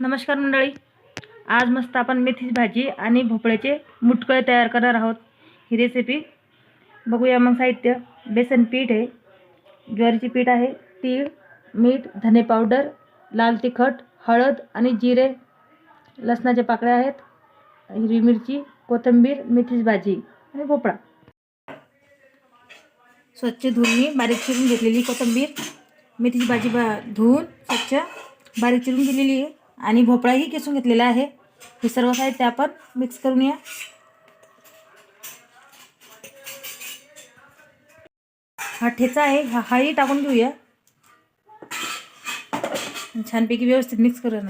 नमस्कार मंडळी. आज मस्त आपण मेथीची भाजी आणि भोपळ्याचे मुटकळे तयार करणार आहोत. ही रेसिपी बघूया मग साहित्य. बेसन पीठ आहे. ज्वारीचे पीठ आहे. तीळ मीठ धने पावडर लाल तिखट हळद आणि जिरे. लसणाच्या पाकळ्या आहेत. हिरवी मिरची कोथिंबीर मेथीची भाजी आणि भोपळा. स्वच्छ धुवून मी बारीक चिरून घेतलेली कोथिंबीर. मेथीची भाजी बा धुवून स्वच्छ बारीक चिरून दिलेली आहे. आणि भोपळाही किसून घेतलेला आहे. हे सर्व साहित्य आपण मिक्स करून या. हा ठेचा आहे. हा हाही टाकून घेऊया. छानपैकी व्यवस्थित मिक्स करून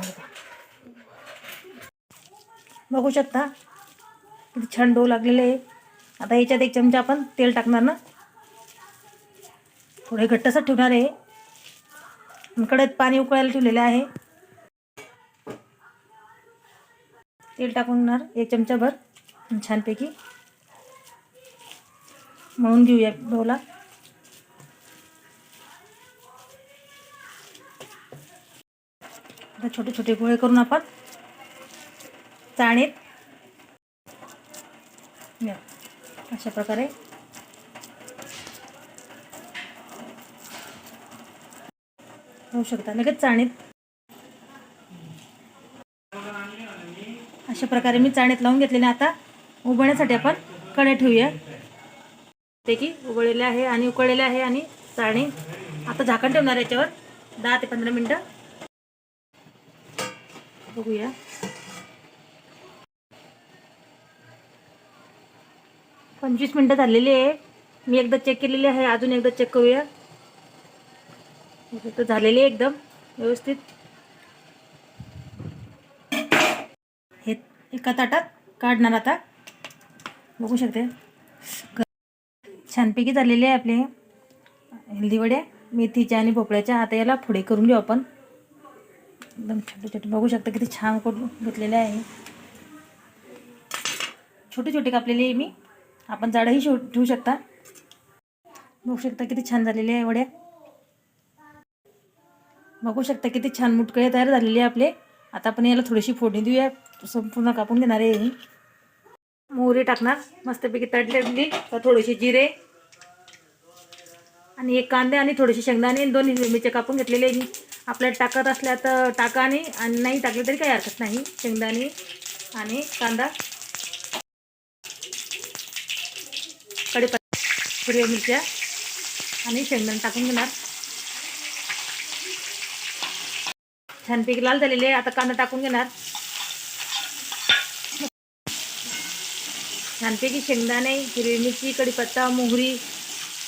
बघू. शकता. किती छान डो लागलेले आहे. आता याच्यात एक चमचा आपण तेल टाकणार ना. थोडे घट्टसर ठेवणार आहे. कडत पाणी उकळायला ठेवलेलं आहे. तेल टाकून एक चमचाभर छानपैकी. मळून घेऊया डोला. आता छोटे छोटे गोळे करून आपण चाळणीत अशा प्रकारे. होऊ शकता. लगेच चाळणीत अशा प्रकारे मी चाळणीत लावून घेतलेले आता. उबळण्यासाठी आपण कडे ठेवूया. ते की उबळलेले आहे आणि उकळलेले आहे आणि चाळणी आता झाकण ठेवणार याच्यावर. दहा ते पंधरा मिनटं. बघूया. पंचवीस मिनटं झालेली आहे. मी एकदा चेक केलेली आहे. अजून एकदा चेक करूया. तर झालेली आहे एकदम व्यवस्थित. हे एका ताटात काढणार आता. बघू शकते. छानपैकी झालेले आहे आपले हेल्दी वडे मेथीच्या आणि भोपळ्याच्या. आता याला पुढे करून घेऊ आपण. एकदम छोटे छोटे. बघू शकता किती छान करून घेतलेले आहे. छोटे छोटे कापलेले आहे मी. आपण जाडंही शो ठेवू शकता. बघू शकता किती छान झालेले आहे वड्या बघू शकता किती छान मुटकळे तयार झालेले आहे आपले. आता आपण याला थोडीशी फोडणी देऊया. संपूर्ण कापून घेणार आहे मी मोहरी टाकणार. मस्तपैकी तडलेली तर थोडेसे जिरे. आणि एक कांदे आणि थोडेसे शेंगदाणे आणि दोन हिरवे मिरच्या कापून घेतलेले आहे आपल्याला टाकत असल्या तर टाका आणि नाही टाकले तरी काही हरकत नाही. शेंगदाणे आणि कांदा. कडेपत्ता हिरव्या मिरच्या आणि शेंगदाणे टाकून घेणार. छानपैकी लाल झालेले आता कांदा टाकून घेणार. छानपैकी शेंगदाणे हिरवी मिरची कढीपत्ता मोहरी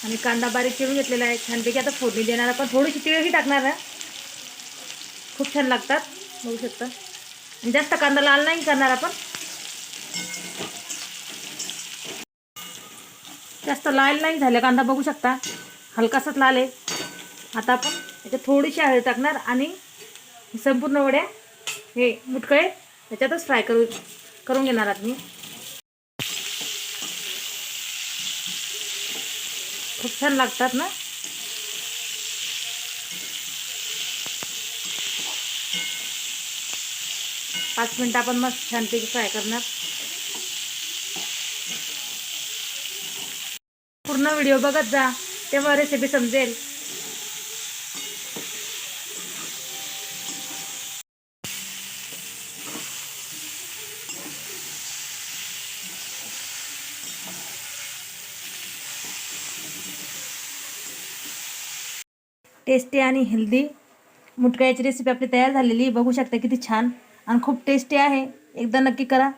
आणि कांदा बारीक चिरून घेतलेला आहे. छानपैकी आता फोडणी देणार. आपण थोडीशी तिळही टाकणार आहे खूप छान लागतात. बघू शकता. आणि जास्त कांदा लाल नाही करणार आपण. जास्त लाल नाही झाले कांदा बघू शकता. हलकासाच लाल आहे. आता आपण याच्यात थोडीशी हळद टाकणार आणि संपूर्ण वड्या हे मुटकळे याच्यातच फ्राय करू करून घेणार आहात मी. खूप छान लागतात ना? पाच मिनटं आपण मस्त छानपैकी फ्राय करणार. पूर्ण व्हिडिओ बघत जा तेव्हा रेसिपी समजेल. टेस्टी आणि हेल्दी मुटकळ्याची रेसिपी आपली तयार झालेली आहे. बघू शकता किती छान आणि खूप टेस्टी आहे एकदा नक्की करा